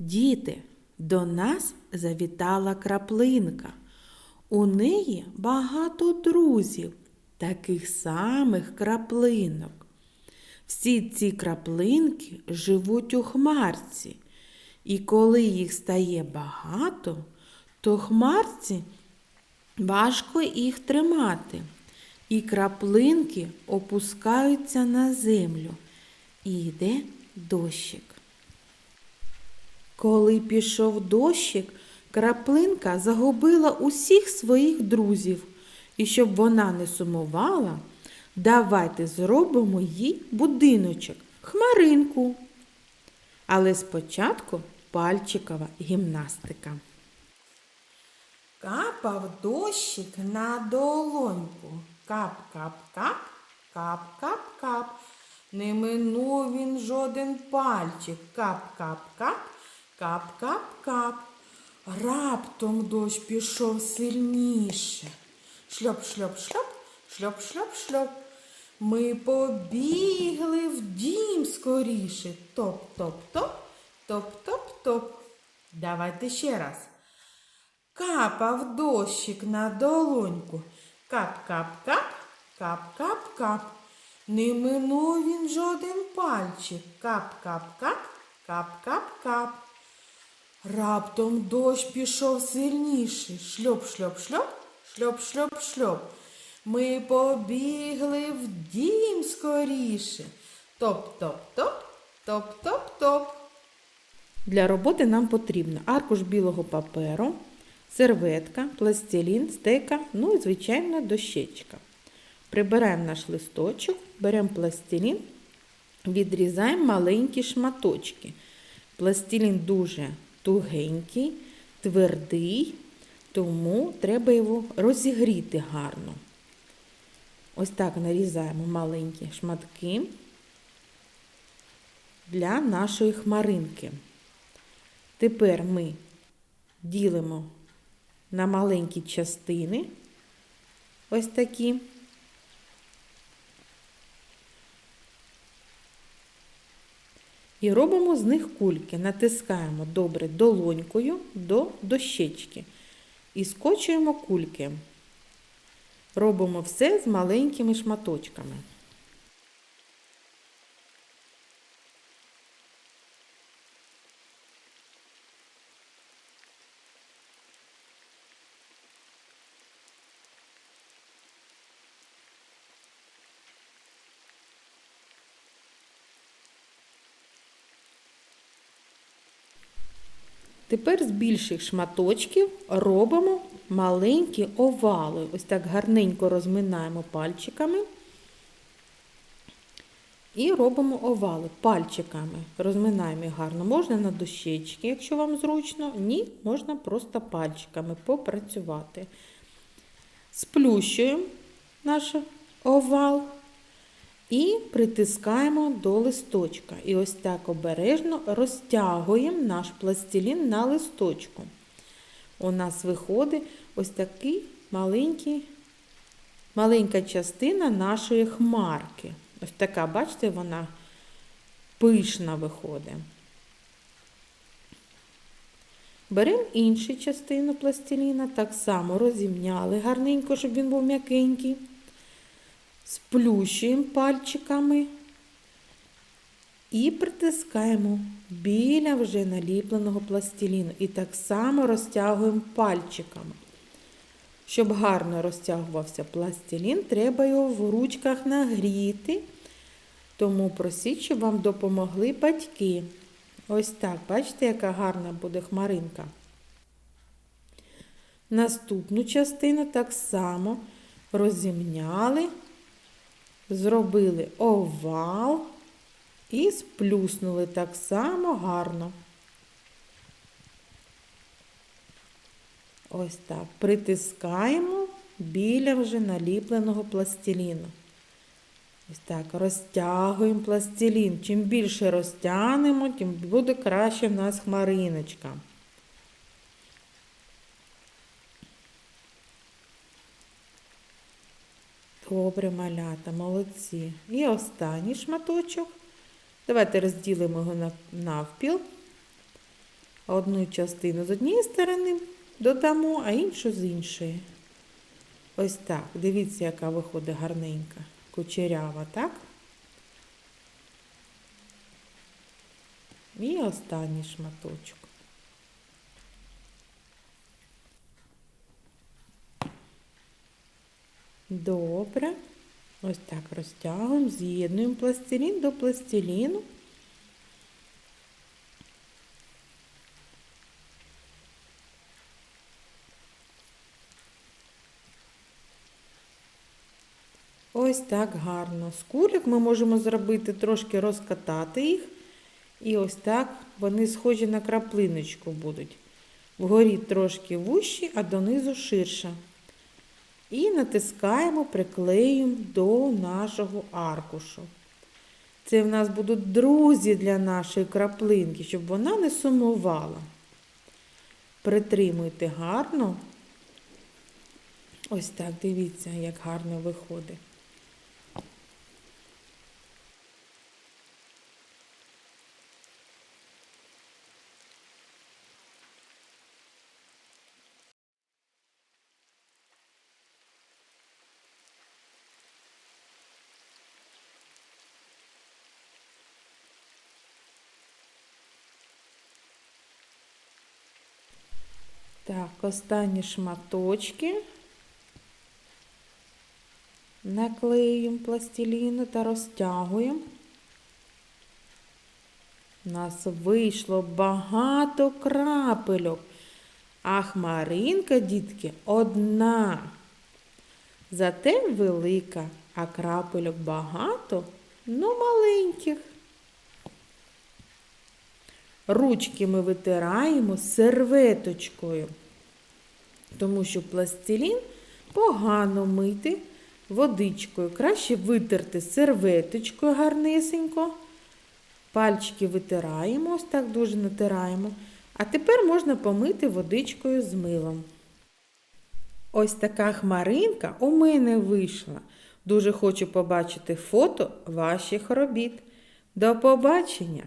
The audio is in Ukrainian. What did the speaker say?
Діти, до нас завітала краплинка. У неї багато друзів, таких самих краплинок. Всі ці краплинки живуть у хмарці, і коли їх стає багато, то хмарці важко їх тримати, і краплинки опускаються на землю, і йде дощик. Коли пішов дощик, краплинка загубила усіх своїх друзів. І щоб вона не сумувала, давайте зробимо їй будиночок, хмаринку. Але спочатку пальчикова гімнастика. Капав дощик на долоньку. Кап-кап-кап, кап-кап-кап. Не минув він жоден пальчик. Кап-кап-кап, кап-кап-кап. Раптом дощ пішов сильніше. Шльоп-шльоп-шльоп, шльоп-шльоп-шльоп. Ми побігли в дім скоріше. Топ-топ-топ, топ-топ-топ. Давайте ще раз. Капав дощик на долоньку. Кап-кап-кап, кап-кап-кап. Не минув він жоден пальчик. Кап-кап-кап, кап-кап-кап. Раптом дощ пішов сильніше. Шльоп-шльоп-шльоп, шльоп-шльоп-шльоп. Ми побігли в дім скоріше. Топ-топ-топ, топ-топ-топ. Для роботи нам потрібно аркуш білого паперу, серветка, пластилін, стека, ну і, звичайно, дощечка. Прибираємо наш листочок, беремо пластилін, відрізаємо маленькі шматочки. Пластилін дуже тугенький, твердий, тому треба його розігріти гарно. Ось так нарізаємо маленькі шматки для нашої хмаринки. Тепер ми ділимо на маленькі частини, ось такі. І робимо з них кульки. Натискаємо добре долонькою до дощечки. І скочуємо кульки. Робимо все з маленькими шматочками. Тепер з більших шматочків робимо маленькі овали. Ось так гарненько розминаємо пальчиками. І робимо овали пальчиками. Розминаємо їх гарно. Можна на дощечки, якщо вам зручно. Ні, можна просто пальчиками попрацювати. Сплющуємо наш овал і притискаємо до листочка. І ось так обережно розтягуємо наш пластилін на листочку. У нас виходить ось такий маленький, маленька частина нашої хмарки. Ось така, бачите, вона пишна виходить. Беремо іншу частину пластиліна, так само розімняли гарненько, щоб він був м'якенький. Сплющуємо пальчиками і притискаємо біля вже наліпленого пластиліну. І так само розтягуємо пальчиками. Щоб гарно розтягувався пластилін, треба його в ручках нагріти. Тому просіть, щоб вам допомогли батьки. Ось так, бачите, яка гарна буде хмаринка. Наступну частину так само розімняли, зробили овал і сплюснули так само гарно. Ось так. Притискаємо біля вже наліпленого пластиліну. Ось так, розтягуємо пластилін. Чим більше розтягнемо, тим буде краще в нас хмариночка. Добре, малята, молодці. І останній шматочок. Давайте розділимо його навпіл. Одну частину з однієї сторони додамо, а іншу з іншої. Ось так. Дивіться, яка виходить гарненька, кучерява, так? І останній шматочок. Добре. Ось так розтягуємо, з'єднуємо пластилін до пластиліну. Ось так гарно. З кульок ми можемо зробити, трошки розкатати їх. І ось так вони схожі на краплиночку будуть. Вгорі трошки вущі, а донизу ширше. І натискаємо, приклеюємо до нашого аркушу. Це в нас будуть друзі для нашої краплинки, щоб вона не сумувала. Притримуйте гарно. Ось так, дивіться, як гарно виходить. Так, останні шматочки наклеюємо пластиліну та розтягуємо. У нас вийшло багато крапельок, а хмаринка, дітки, одна. Зате велика, а крапельок багато, ну маленьких. Ручки ми витираємо серветочкою, тому що пластилін погано мити водичкою. Краще витерти серветочкою гарнесенько. Пальчики витираємо, ось так дуже натираємо. А тепер можна помити водичкою з милом. Ось така хмаринка у мене вийшла. Дуже хочу побачити фото ваших робіт. До побачення!